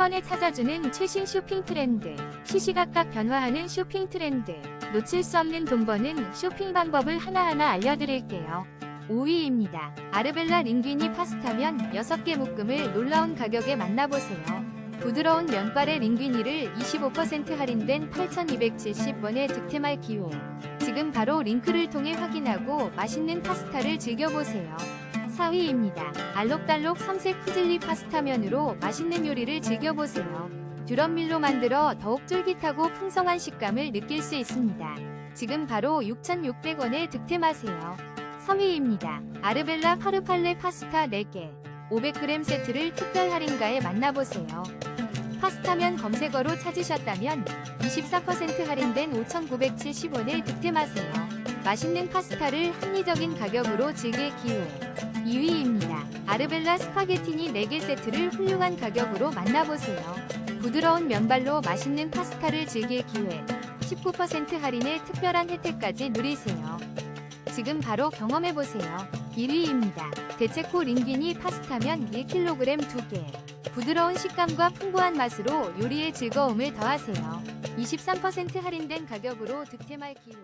번에 찾아주는 최신 쇼핑 트렌드, 시시각각 변화하는 쇼핑 트렌드, 놓칠 수 없는 돈 버는 쇼핑 방법을 하나하나 알려드릴게요. 5위입니다. 아르벨라 링귀니 파스타면 6개 묶음을 놀라운 가격에 만나보세요. 부드러운 면발의 링귀니를 25% 할인된 8,270원에 득템할 기회. 지금 바로 링크를 통해 확인하고 맛있는 파스타를 즐겨보세요. 4위입니다. 알록달록 삼색 푸즐리 파스타면으로 맛있는 요리를 즐겨보세요. 듀럼밀로 만들어 더욱 쫄깃하고 풍성한 식감을 느낄 수 있습니다. 지금 바로 6,600원에 득템하세요. 3위입니다. 아르벨라 파르팔레 파스타 4개 500g 세트를 특별 할인가에 만나보세요. 파스타면 검색어로 찾으셨다면 24% 할인된 5,970원에 득템하세요. 맛있는 파스타를 합리적인 가격으로 즐길 기회. 2위입니다. 아르벨라 스파게티니 4개 세트를 훌륭한 가격으로 만나보세요. 부드러운 면발로 맛있는 파스타를 즐길 기회. 19% 할인의 특별한 혜택까지 누리세요. 지금 바로 경험해보세요. 1위입니다. 대체코 링귀니 파스타면 1kg 2개. 부드러운 식감과 풍부한 맛으로 요리의 즐거움을 더하세요. 23% 할인된 가격으로 득템할 기회.